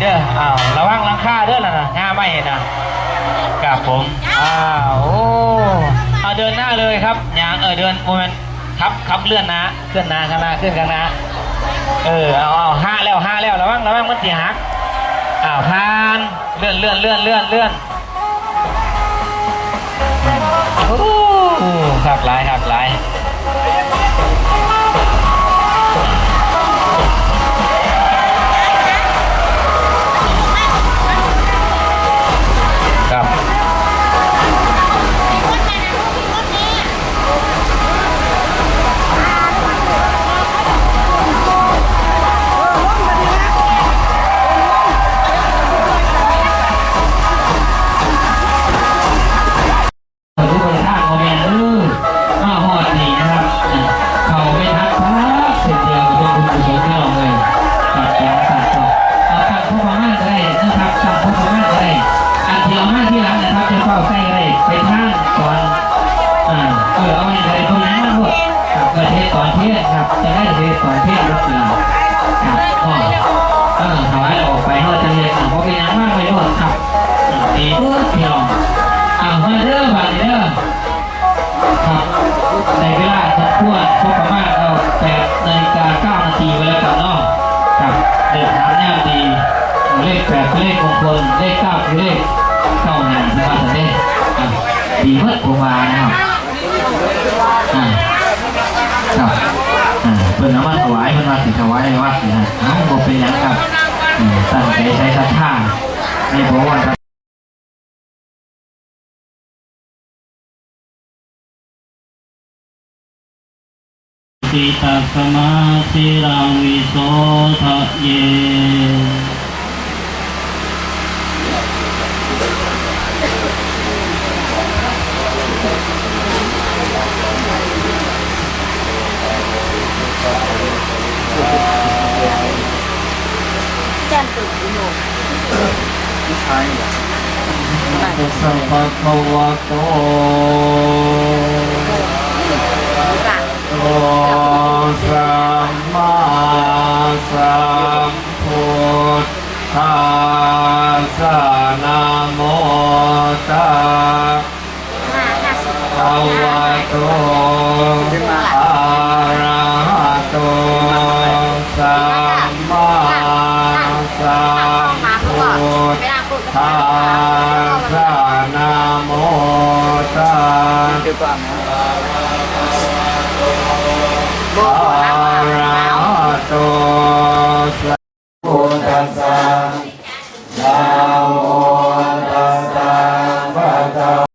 เด้ออ้าวระวังลังค่าเด้อล่ะนะง่าไม่เห็นนะครับผมอ้าวโอ้เอาเดินหน้าเลยครับยางเออเดินโมเมนต์ครับครับเลื่อนนะเคลื่อนนาข้างหน้าขึ้นข้างหน้าเออเอาเอาห้าแล้วห้าแล้วระวังระวังมันสียหักอ้าวผ่านเลื่อนเลื่อนเลื่อนเลื่อนเลื่อนโอ้หักหลายหักหลาย ในเวลาสมควรพบประมาณเราแปดนาฬิกาเก้านาทีไว้แล้วกันเนาะครับเดินทางแนวดีเลขแปดเลขมงคลเลขเก้าคือเลขเข้าหนังสมาธิเด้อะดีเมื่อผมมานะครับอ่าครับอ่าเพิ่นน้ำมันถวายเพิ่นมาสิถวายในวัดนี่ฮะเอ้าบ่เป็นยังครับตั้งใจใช้ศรัทธาในพระวัน ครับปิตัสมาธิรังวิโสทะเยแจ้งตื่นอยู่สัพพะคะวะโต ค่ะ โตสัมมาสัมพุทธั สสะนะโมตัสห้าห้าสิบภะวะโตอะระหะโตสัมมาสัมพุทเวลาพูดธัสสะนะโมตัสโบกหัวรักอะระ